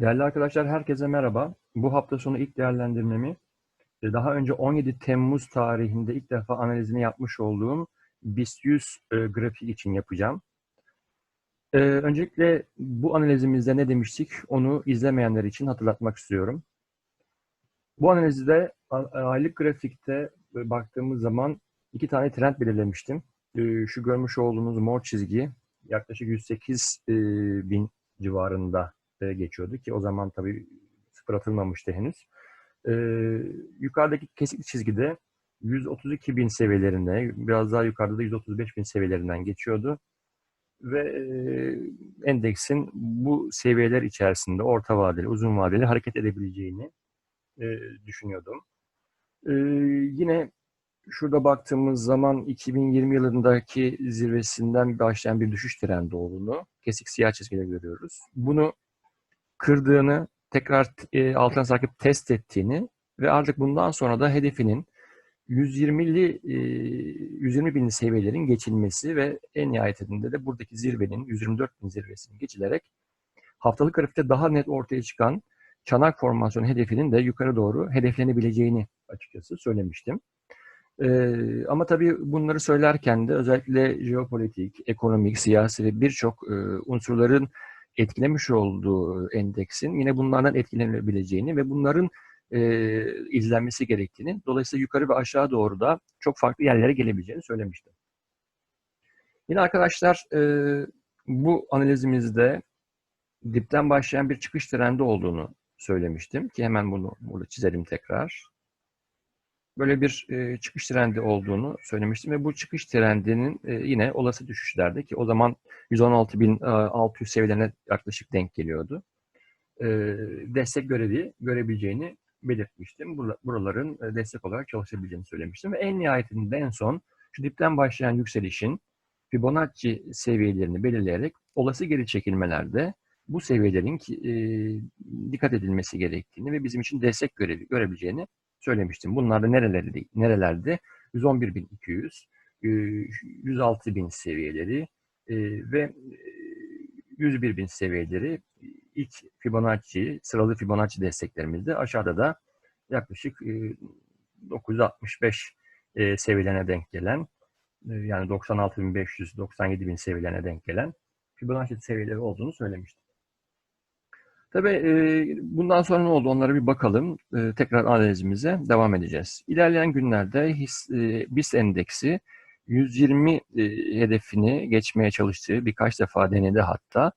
Değerli arkadaşlar, herkese merhaba. Bu hafta sonu ilk değerlendirmemi e, daha önce 17 Temmuz tarihinde ilk defa analizini yapmış olduğum BIST 100 e, grafiği için yapacağım. E, öncelikle bu analizimizde ne demiştik onu izlemeyenler için hatırlatmak istiyorum. Bu analizde aylık grafikte baktığımız zaman iki tane trend belirlemiştim. Şu görmüş olduğunuz mor çizgi yaklaşık 108 bin civarında geçiyordu ki o zaman tabii sıfır atılmamıştı henüz. Ee, yukarıdaki kesik çizgide 132 bin seviyelerine, biraz daha yukarıda da 135 bin seviyelerinden geçiyordu. Ve e, endeksin bu seviyeler içerisinde orta vadeli, uzun vadeli hareket edebileceğini e, düşünüyordum. E, yine şurada baktığımız zaman 2020 yılındaki zirvesinden başlayan bir düşüş trendi olduğunu kesik siyah çizgide görüyoruz. Bunu kırdığını, tekrar e, altına sarkıp test ettiğini ve artık bundan sonra da hedefinin 120'li e, 120 bin seviyelerin geçilmesi ve en nihayetinde de buradaki zirvenin 124 bin zirvesinin geçilerek haftalık grafikte daha net ortaya çıkan çanak formasyon hedefinin de yukarı doğru hedeflenebileceğini açıkçası söylemiştim. Ee, ama tabii bunları söylerken de özellikle jeopolitik, ekonomik, siyasi ve birçok e, unsurların etkilemiş olduğu endeksin yine bunlardan etkilenebileceğini ve bunların e, izlenmesi gerektiğini, dolayısıyla yukarı ve aşağı doğru da çok farklı yerlere gelebileceğini söylemiştim. Yine arkadaşlar e, bu analizimizde dipten başlayan bir çıkış trendi olduğunu söylemiştim ki hemen bunu burada çizelim tekrar böyle bir e, çıkış trendi olduğunu söylemiştim ve bu çıkış trendinin e, yine olası düşüşlerde ki o zaman 116.600 seviyelerine yaklaşık denk geliyordu. E, destek görevi görebileceğini belirtmiştim. Buraların e, destek olarak çalışabileceğini söylemiştim ve en nihayetinde en son şu dipten başlayan yükselişin Fibonacci seviyelerini belirleyerek olası geri çekilmelerde bu seviyelerin e, dikkat edilmesi gerektiğini ve bizim için destek görevi görebileceğini söylemiştim. Bunlar da nerelerde, nerelerde? 111.200, 106.000 e, seviyeleri e, ve 101.000 e, seviyeleri ilk Fibonacci, sıralı Fibonacci desteklerimizde aşağıda da yaklaşık 965 seviyelerine denk gelen yani 96.500, 97.000 seviyelerine denk gelen Fibonacci seviyeleri olduğunu söylemiştim. Tabii e, bundan sonra ne oldu onlara bir bakalım. E, tekrar analizimize devam edeceğiz. İlerleyen günlerde his, e, BIST endeksi 120 e, hedefini geçmeye çalıştığı birkaç defa denedi hatta.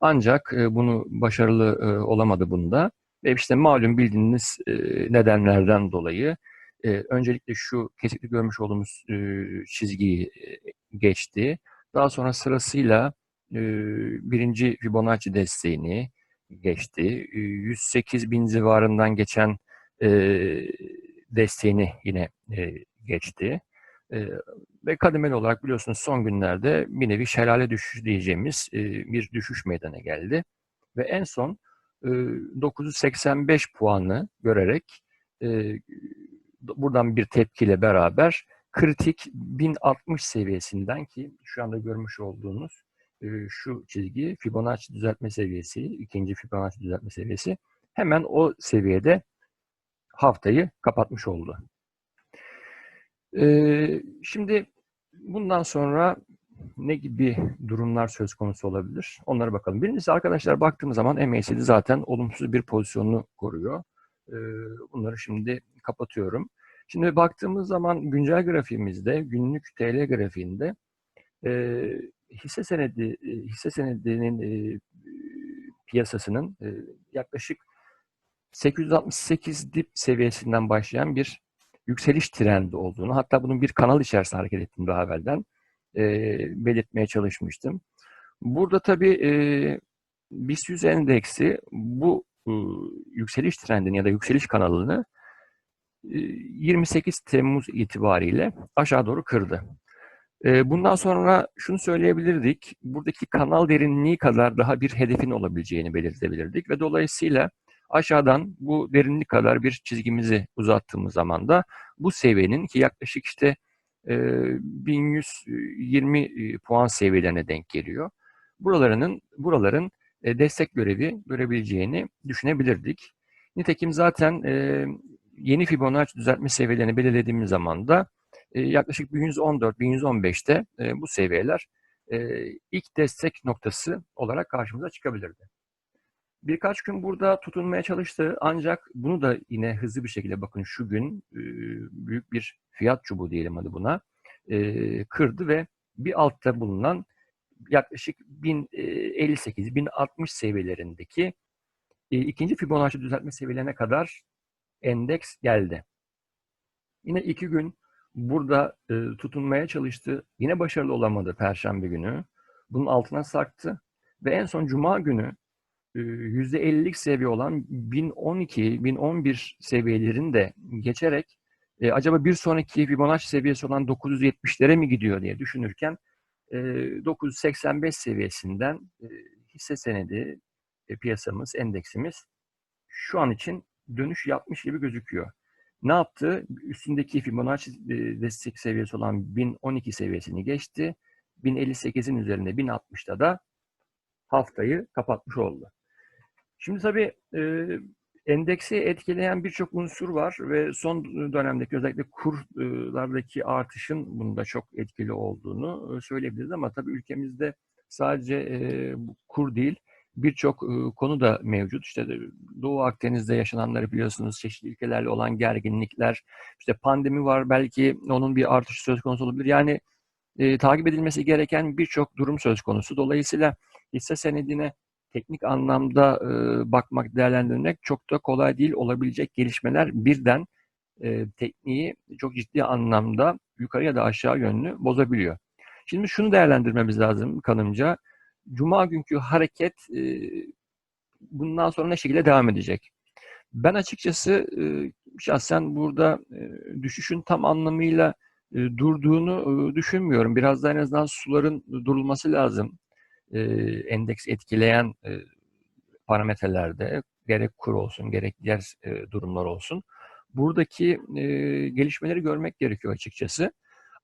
Ancak e, bunu başarılı e, olamadı bunda. Ve işte malum bildiğiniz e, nedenlerden dolayı e, öncelikle şu kesikli görmüş olduğumuz e, çizgiyi e, geçti. Daha sonra sırasıyla e, birinci Fibonacci desteğini, geçti. 108 bin civarından geçen e, desteğini yine e, geçti. E, ve kademeli olarak biliyorsunuz son günlerde bir nevi şelale düşüş diyeceğimiz e, bir düşüş meydana geldi. Ve en son e, 985 puanı görerek e, buradan bir tepkiyle beraber kritik 1060 seviyesinden ki şu anda görmüş olduğunuz şu çizgi Fibonacci düzeltme seviyesi, ikinci Fibonacci düzeltme seviyesi hemen o seviyede haftayı kapatmış oldu. Şimdi bundan sonra ne gibi durumlar söz konusu olabilir? Onlara bakalım. Birincisi arkadaşlar baktığımız zaman MACD zaten olumsuz bir pozisyonunu koruyor. Bunları şimdi kapatıyorum. Şimdi baktığımız zaman güncel grafiğimizde, günlük TL grafiğinde hisse senedi hisse senedinin e, piyasasının e, yaklaşık 868 dip seviyesinden başlayan bir yükseliş trendi olduğunu, hatta bunun bir kanal içerisinde hareket ettiğini daha evvelden e, belirtmeye çalışmıştım. Burada tabii e, BIST 100 endeksi bu e, yükseliş trendini ya da yükseliş kanalını e, 28 Temmuz itibariyle aşağı doğru kırdı. Bundan sonra şunu söyleyebilirdik, buradaki kanal derinliği kadar daha bir hedefin olabileceğini belirtebilirdik ve dolayısıyla aşağıdan bu derinlik kadar bir çizgimizi uzattığımız zaman da bu seviyenin ki yaklaşık işte 1120 puan seviyelerine denk geliyor. Buralarının buraların destek görevi görebileceğini düşünebilirdik. Nitekim zaten yeni Fibonacci düzeltme seviyelerini belirlediğimiz zaman da yaklaşık 1114-1115'te e, bu seviyeler e, ilk destek noktası olarak karşımıza çıkabilirdi. Birkaç gün burada tutunmaya çalıştı ancak bunu da yine hızlı bir şekilde bakın şu gün e, büyük bir fiyat çubuğu diyelim hadi buna kırdı ve bir altta bulunan yaklaşık 1058-1060 seviyelerindeki ikinci Fibonacci düzeltme seviyelerine kadar endeks geldi. Yine iki gün burada e, tutunmaya çalıştı. Yine başarılı olamadı Perşembe günü. Bunun altına sarktı. Ve en son Cuma günü e, %50'lik seviye olan 1012-1011 seviyelerini de geçerek e, acaba bir sonraki Fibonacci seviyesi olan 970'lere mi gidiyor diye düşünürken e, 985 seviyesinden e, hisse senedi e, piyasamız, endeksimiz şu an için dönüş yapmış gibi gözüküyor. Ne yaptı? Üstündeki Fibonacci e, destek seviyesi olan 1012 seviyesini geçti. 1058'in üzerinde 1060'da da haftayı kapatmış oldu. Şimdi tabii e, endeksi etkileyen birçok unsur var ve son dönemdeki özellikle kurlardaki artışın bunda çok etkili olduğunu söyleyebiliriz ama tabii ülkemizde sadece e, kur değil birçok konu da mevcut. İşte Doğu Akdeniz'de yaşananları biliyorsunuz, çeşitli ülkelerle olan gerginlikler, işte pandemi var belki onun bir artış söz konusu olabilir. Yani e, takip edilmesi gereken birçok durum söz konusu. Dolayısıyla hisse senedine teknik anlamda e, bakmak, değerlendirmek çok da kolay değil. Olabilecek gelişmeler birden e, tekniği çok ciddi anlamda yukarı ya da aşağı yönlü bozabiliyor. Şimdi şunu değerlendirmemiz lazım kanımca. Cuma günkü hareket e, bundan sonra ne şekilde devam edecek? Ben açıkçası e, şahsen burada e, düşüşün tam anlamıyla e, durduğunu e, düşünmüyorum. Biraz da en azından suların durulması lazım. E, endeks etkileyen e, parametrelerde gerek kur olsun gerek diğer e, durumlar olsun. Buradaki e, gelişmeleri görmek gerekiyor açıkçası.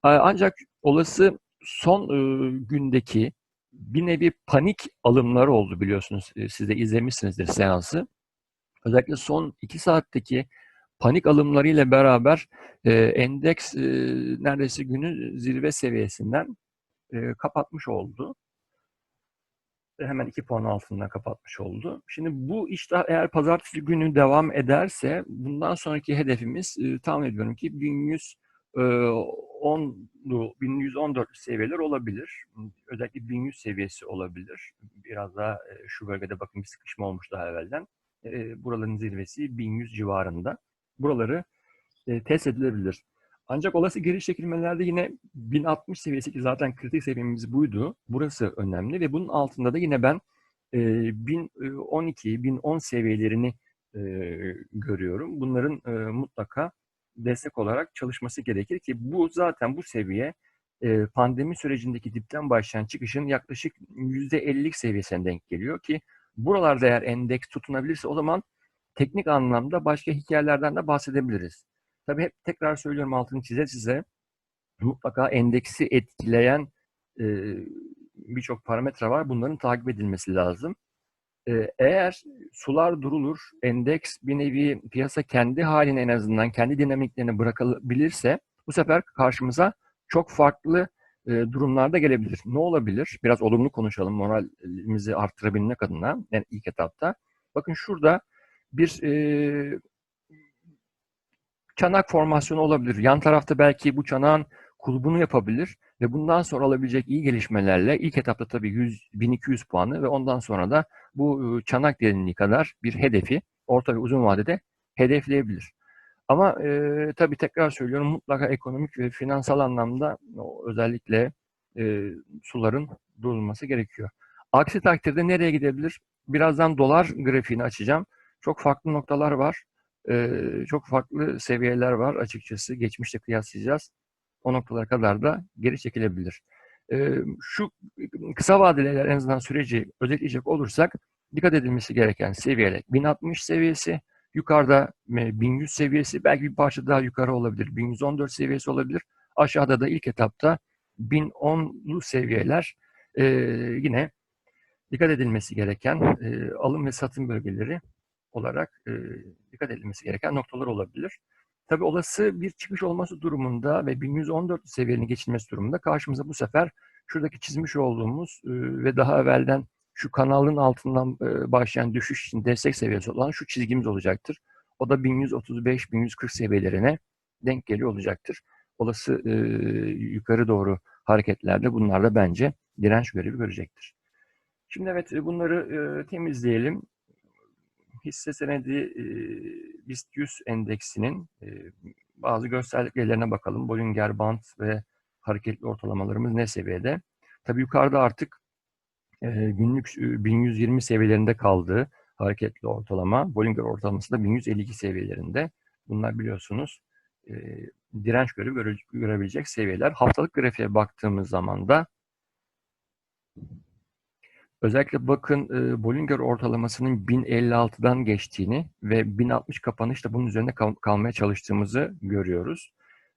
Ancak olası son e, gündeki bir nevi panik alımları oldu biliyorsunuz. Siz de izlemişsinizdir seansı. Özellikle son iki saatteki panik alımlarıyla beraber e, endeks e, neredeyse günü zirve seviyesinden e, kapatmış oldu. Hemen iki puan altında kapatmış oldu. Şimdi bu işte eğer pazartesi günü devam ederse bundan sonraki hedefimiz e, tahmin ediyorum ki 1100 10'lu 1114 seviyeler olabilir. Özellikle 1100 seviyesi olabilir. Biraz daha şu bölgede bakın bir sıkışma olmuş daha evvelden. Buraların zirvesi 1100 civarında. Buraları test edilebilir. Ancak olası geri çekilmelerde yine 1060 seviyesi ki zaten kritik seviyemiz buydu. Burası önemli ve bunun altında da yine ben 1012, 1010 seviyelerini görüyorum. Bunların mutlaka destek olarak çalışması gerekir ki bu zaten bu seviye e, pandemi sürecindeki dipten başlayan çıkışın yaklaşık %50'lik seviyesine denk geliyor ki buralarda eğer endeks tutunabilirse o zaman teknik anlamda başka hikayelerden de bahsedebiliriz. Tabii hep tekrar söylüyorum altını çize size mutlaka endeksi etkileyen e, birçok parametre var. Bunların takip edilmesi lazım. Eğer sular durulur, endeks bir nevi piyasa kendi haline en azından kendi dinamiklerini bırakabilirse bu sefer karşımıza çok farklı e, durumlarda gelebilir. Ne olabilir? Biraz olumlu konuşalım moralimizi arttırabilmek adına yani ilk etapta. Bakın şurada bir e, çanak formasyonu olabilir. Yan tarafta belki bu çanağın kulübünü yapabilir ve bundan sonra alabilecek iyi gelişmelerle ilk etapta tabii 100, 1200 puanı ve ondan sonra da bu çanak derinliği kadar bir hedefi orta ve uzun vadede hedefleyebilir. Ama e, tabii tekrar söylüyorum mutlaka ekonomik ve finansal anlamda özellikle e, suların durulması gerekiyor. Aksi takdirde nereye gidebilir? Birazdan dolar grafiğini açacağım. Çok farklı noktalar var. E, çok farklı seviyeler var açıkçası. Geçmişte kıyaslayacağız o noktalara kadar da geri çekilebilir. Şu kısa vadeliler en azından süreci özetleyecek olursak dikkat edilmesi gereken seviyeler 1060 seviyesi, yukarıda 1100 seviyesi, belki bir parça daha yukarı olabilir, 1114 seviyesi olabilir. Aşağıda da ilk etapta 1010'lu seviyeler yine dikkat edilmesi gereken alım ve satım bölgeleri olarak dikkat edilmesi gereken noktalar olabilir. Tabi olası bir çıkış olması durumunda ve 1114 seviyeni geçilmesi durumunda karşımıza bu sefer şuradaki çizmiş olduğumuz e, ve daha evvelden şu kanalın altından e, başlayan düşüş için destek seviyesi olan şu çizgimiz olacaktır. O da 1135-1140 seviyelerine denk geliyor olacaktır. Olası e, yukarı doğru hareketlerde bunlar da bence direnç görevi görecektir. Şimdi evet bunları e, temizleyelim. Hisse senedi e, BIST 100 endeksinin e, bazı göstergelerine bakalım. Bollinger Band ve hareketli ortalamalarımız ne seviyede? Tabii yukarıda artık e, günlük 1120 seviyelerinde kaldı hareketli ortalama. Bollinger ortalaması da 1152 seviyelerinde. Bunlar biliyorsunuz e, direnç görevi göre, görebilecek seviyeler. Haftalık grafiğe baktığımız zaman da özellikle bakın e, Bollinger ortalamasının 1056'dan geçtiğini ve 1060 kapanışta bunun üzerinde kal kalmaya çalıştığımızı görüyoruz.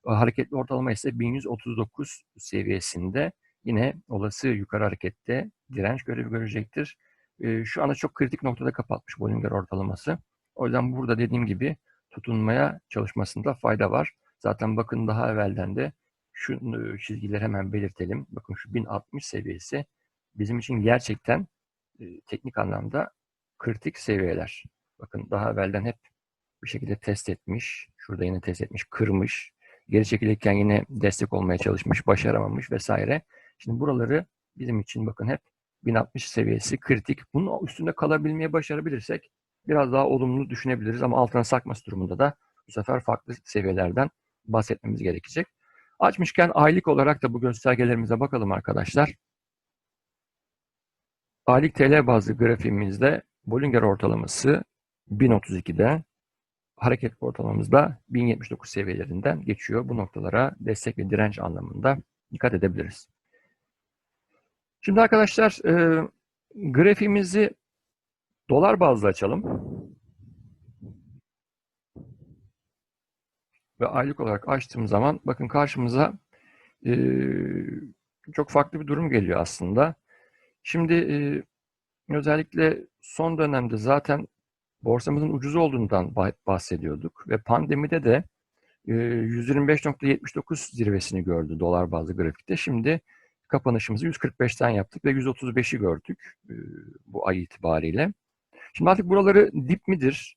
Hareketli ortalama ise 1139 seviyesinde yine olası yukarı harekette direnç görevi görecektir. E, şu anda çok kritik noktada kapatmış Bollinger ortalaması. O yüzden burada dediğim gibi tutunmaya çalışmasında fayda var. Zaten bakın daha evvelden de şu e, çizgileri hemen belirtelim. Bakın şu 1060 seviyesi bizim için gerçekten e, teknik anlamda kritik seviyeler. Bakın daha evvelden hep bir şekilde test etmiş. Şurada yine test etmiş, kırmış. Geri çekilirken yine destek olmaya çalışmış, başaramamış vesaire. Şimdi buraları bizim için bakın hep 1060 seviyesi kritik. Bunun üstünde kalabilmeye başarabilirsek biraz daha olumlu düşünebiliriz ama altına sarkması durumunda da bu sefer farklı seviyelerden bahsetmemiz gerekecek. Açmışken aylık olarak da bu göstergelerimize bakalım arkadaşlar. Aylık TL bazlı grafiğimizde Bollinger ortalaması 1032'de, hareket ortalamamız da 1079 seviyelerinden geçiyor. Bu noktalara destek ve direnç anlamında dikkat edebiliriz. Şimdi arkadaşlar e, grafiğimizi dolar bazlı açalım. Ve aylık olarak açtığım zaman bakın karşımıza e, çok farklı bir durum geliyor aslında. Şimdi e, özellikle son dönemde zaten borsamızın ucuz olduğundan bahsediyorduk ve pandemide de e, 125.79 zirvesini gördü dolar bazlı grafikte. Şimdi kapanışımızı 145'ten yaptık ve 135'i gördük e, bu ay itibariyle. Şimdi artık buraları dip midir?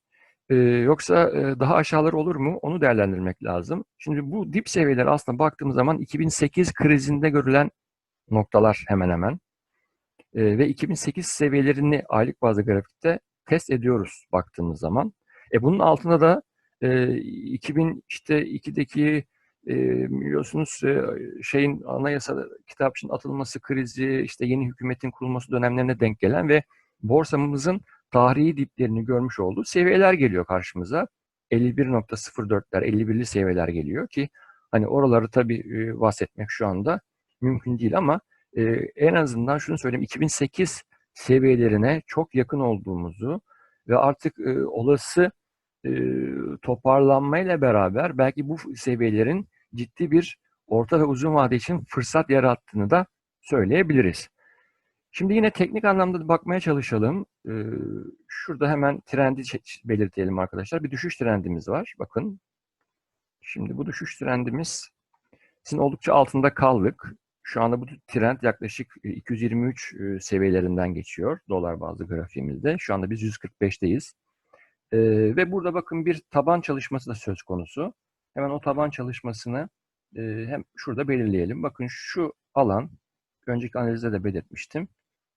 E, yoksa e, daha aşağıları olur mu? Onu değerlendirmek lazım. Şimdi bu dip seviyeler aslında baktığımız zaman 2008 krizinde görülen noktalar hemen hemen. E, ve 2008 seviyelerini aylık bazı grafikte test ediyoruz baktığımız zaman. E, bunun altında da e, 2000 işte 2'deki e, biliyorsunuz e, şeyin anayasa kitapçının atılması krizi, işte yeni hükümetin kurulması dönemlerine denk gelen ve borsamızın tarihi diplerini görmüş olduğu seviyeler geliyor karşımıza. 51.04'ler, 51'li seviyeler geliyor ki hani oraları tabii e, bahsetmek şu anda mümkün değil ama e, en azından şunu söyleyeyim 2008 seviyelerine çok yakın olduğumuzu ve artık e, olası e, toparlanmayla beraber belki bu seviyelerin ciddi bir orta ve uzun vade için fırsat yarattığını da söyleyebiliriz. Şimdi yine teknik anlamda bakmaya çalışalım. Ee, şurada hemen trendi belirtelim arkadaşlar. Bir düşüş trendimiz var. Bakın. Şimdi bu düşüş trendimiz sizin oldukça altında kaldık. Şu anda bu trend yaklaşık 223 e, e, seviyelerinden geçiyor dolar bazlı grafiğimizde. Şu anda biz 145'teyiz. Ee, ve burada bakın bir taban çalışması da söz konusu. Hemen o taban çalışmasını e, hem şurada belirleyelim. Bakın şu alan, önceki analizde de belirtmiştim.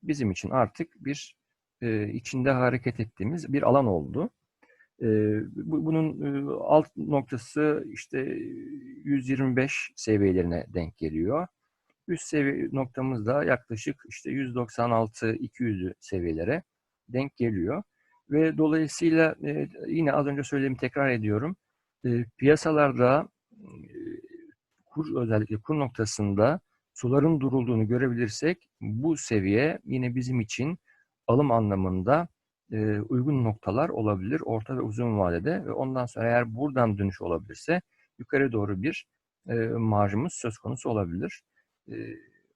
Bizim için artık bir e, içinde hareket ettiğimiz bir alan oldu. E, bu, bunun e, alt noktası işte 125 seviyelerine denk geliyor. Üst seviye noktamız da yaklaşık işte 196-200 seviyelere denk geliyor. Ve dolayısıyla e, yine az önce söylediğimi tekrar ediyorum e, piyasalarda e, kur özellikle kur noktasında suların durulduğunu görebilirsek bu seviye yine bizim için alım anlamında e, uygun noktalar olabilir orta ve uzun vadede ve ondan sonra eğer buradan dönüş olabilirse yukarı doğru bir marjımız söz konusu olabilir. E,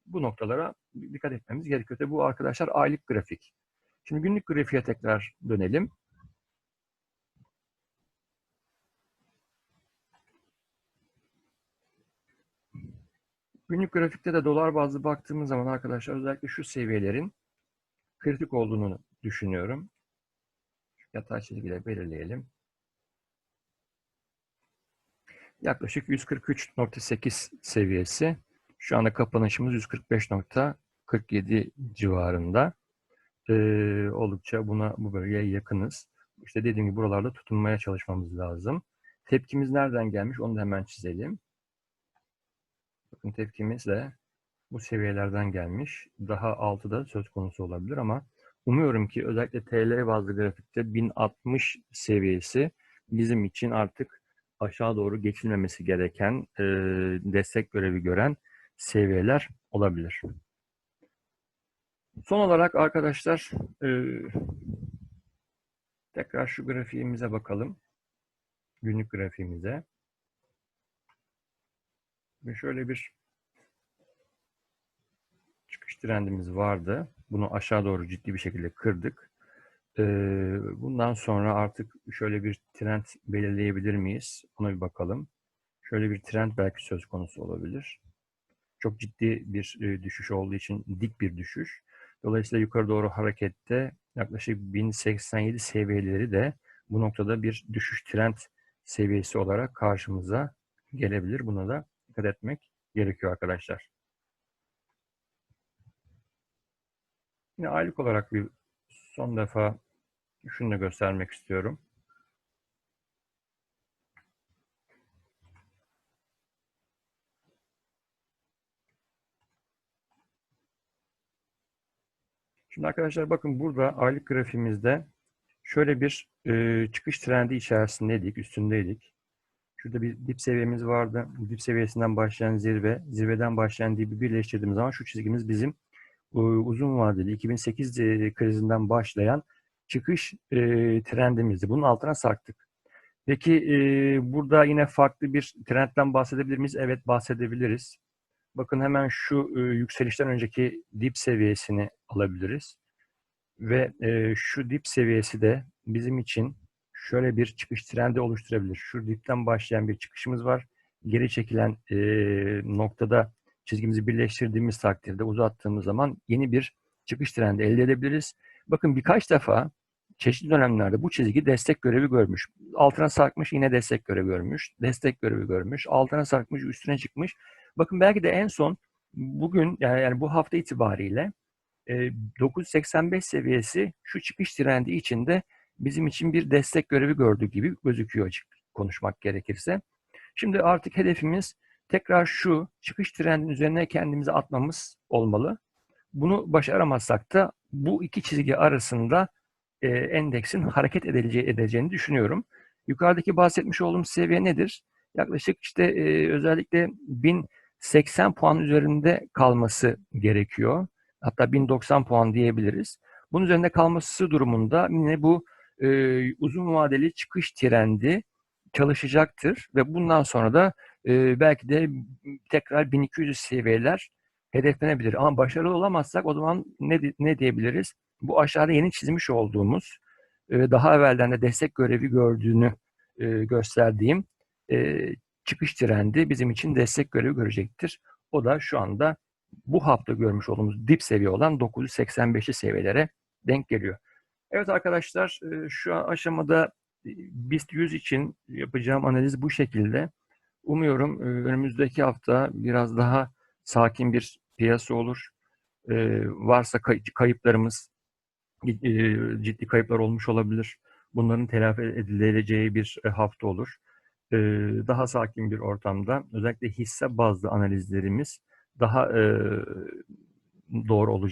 bu noktalara dikkat etmemiz gerekiyor. Tabii bu arkadaşlar aylık grafik. Şimdi günlük grafiğe tekrar dönelim. Günlük grafikte de dolar bazlı baktığımız zaman arkadaşlar özellikle şu seviyelerin kritik olduğunu düşünüyorum. Yatay çizgiyle belirleyelim. Yaklaşık 143.8 seviyesi. Şu anda kapanışımız 145.47 civarında. Ee, oldukça buna bu bölgeye yakınız. İşte dediğim gibi buralarda tutunmaya çalışmamız lazım. Tepkimiz nereden gelmiş onu da hemen çizelim. Bakın tepkimiz de bu seviyelerden gelmiş. Daha altı da söz konusu olabilir ama umuyorum ki özellikle TL bazlı grafikte 1060 seviyesi bizim için artık aşağı doğru geçilmemesi gereken e, destek görevi gören seviyeler olabilir. Son olarak arkadaşlar e, tekrar şu grafiğimize bakalım. Günlük grafiğimize. Ve şöyle bir çıkış trendimiz vardı. Bunu aşağı doğru ciddi bir şekilde kırdık. Ee, bundan sonra artık şöyle bir trend belirleyebilir miyiz? Ona bir bakalım. Şöyle bir trend belki söz konusu olabilir. Çok ciddi bir e, düşüş olduğu için dik bir düşüş. Dolayısıyla yukarı doğru harekette yaklaşık 1087 seviyeleri de bu noktada bir düşüş trend seviyesi olarak karşımıza gelebilir. Buna da dikkat etmek gerekiyor arkadaşlar. Yine aylık olarak bir son defa şunu da göstermek istiyorum. Şimdi arkadaşlar bakın burada aylık grafiğimizde şöyle bir e, çıkış trendi içerisindeydik, üstündeydik. Şurada bir dip seviyemiz vardı. Dip seviyesinden başlayan zirve, zirveden başlayan dibi birleştirdiğimiz zaman şu çizgimiz bizim e, uzun vadeli 2008 e, krizinden başlayan çıkış e, trendimizdi. Bunun altına sarktık. Peki e, burada yine farklı bir trendten bahsedebilir miyiz? Evet bahsedebiliriz. Bakın hemen şu e, yükselişten önceki dip seviyesini alabiliriz. Ve e, şu dip seviyesi de bizim için şöyle bir çıkış trendi oluşturabilir. Şu dipten başlayan bir çıkışımız var. Geri çekilen e, noktada çizgimizi birleştirdiğimiz takdirde uzattığımız zaman yeni bir çıkış trendi elde edebiliriz. Bakın birkaç defa çeşitli dönemlerde bu çizgi destek görevi görmüş. Altına sarkmış yine destek görevi görmüş. Destek görevi görmüş. Altına sarkmış üstüne çıkmış. Bakın belki de en son bugün yani, yani bu hafta itibariyle e, 985 seviyesi şu çıkış trendi içinde bizim için bir destek görevi gördüğü gibi gözüküyor açık konuşmak gerekirse. Şimdi artık hedefimiz tekrar şu çıkış trendinin üzerine kendimizi atmamız olmalı. Bunu başaramazsak da bu iki çizgi arasında e, endeksin hareket edileceği, edeceğini düşünüyorum. Yukarıdaki bahsetmiş olduğum seviye nedir? Yaklaşık işte e, özellikle 1080 puan üzerinde kalması gerekiyor. Hatta 1090 puan diyebiliriz. Bunun üzerinde kalması durumunda yine bu e, uzun vadeli çıkış trendi çalışacaktır ve bundan sonra da e, belki de tekrar 1200 seviyeler hedeflenebilir. Ama başarılı olamazsak o zaman ne, ne diyebiliriz? Bu aşağıda yeni çizmiş olduğumuz e, daha evvelden de destek görevi gördüğünü e, gösterdiğim e, çıkış trendi bizim için destek görevi görecektir. O da şu anda bu hafta görmüş olduğumuz dip seviye olan 985'li seviyelere denk geliyor. Evet arkadaşlar şu aşamada BIST 100 için yapacağım analiz bu şekilde. Umuyorum önümüzdeki hafta biraz daha sakin bir piyasa olur. Varsa kayıplarımız, ciddi kayıplar olmuş olabilir. Bunların telafi edileceği bir hafta olur. Daha sakin bir ortamda özellikle hisse bazlı analizlerimiz daha doğru olacak.